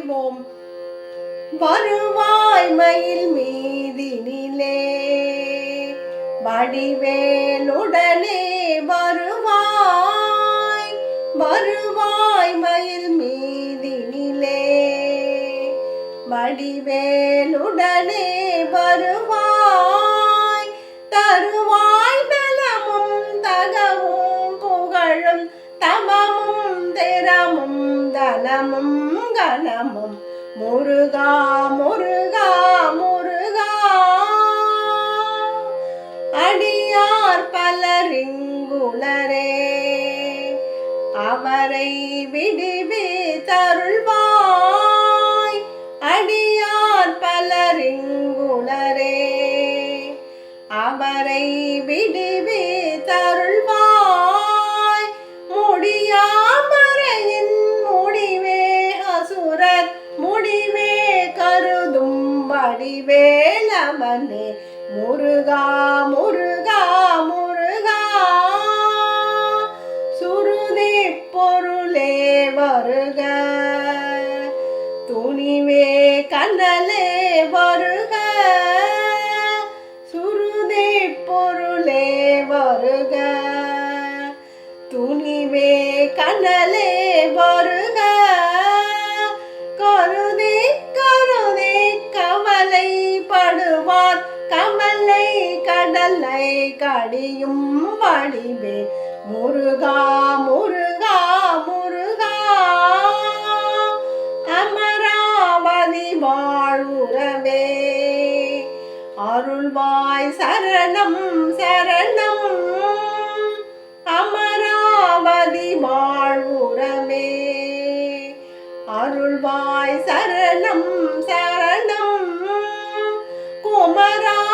செல்வோம். வருவாய் மயில் மீதினிலே வடிவேலுடனே வருவாய். வருவாய் மயில் மீதினிலே வடிவேலுடனே வருவாய். தருவாய் நலமும் தகவும் புகழும் தமமும் திறமும் தனமும் மங்களமும் முருகா முருகா முருகா. அடியார் பலரிங்குளரே அவரை விடிவே வடிவேலமனே முருகா முருகா முருகா. சுருதி பொருளே வருக. துணிவே கண்ணலே வருக. சுருதி பொருளே வருக. துணிவே கண்ணலே வருக. கடலை கடியும் வடிவே. முருகா முருகா முருகா. அமராவதி வாழ்வுறவே. அருள்வாய் சரணம் சரணம். அமராவதி வாழ்வுறவே. அருள்வாய் சரணம் சரணம். குமரா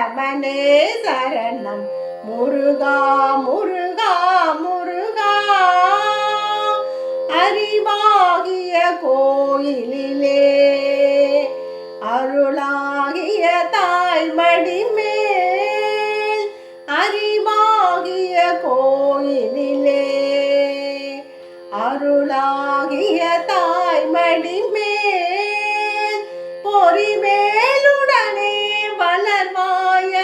மேலவனே சரணம். முருகா முருகா முருகா. அறிவாகிய கோயிலிலே அருளாகிய தாய்மடி மேல் அறிவாகிய கோயிலிலே அருளாகிய தாய்மடி மேல் பொறிவேலுடனே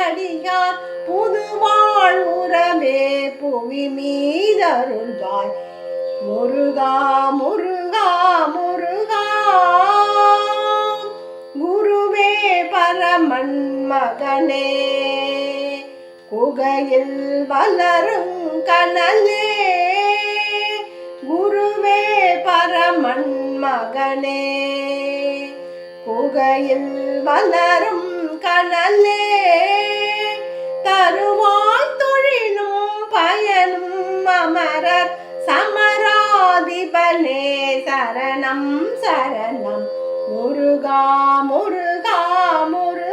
அடியார் புதுவாழ் உரமே புவி மீதருள்வாய் முருகா முருகா முருகா குருவே பரமன் மகனே குகையில் வளரும் கனலே குருவே பரமன் மகனே குகையில் வளரும் கனலே சரணம் சரணம். முருகா முருகா முருகா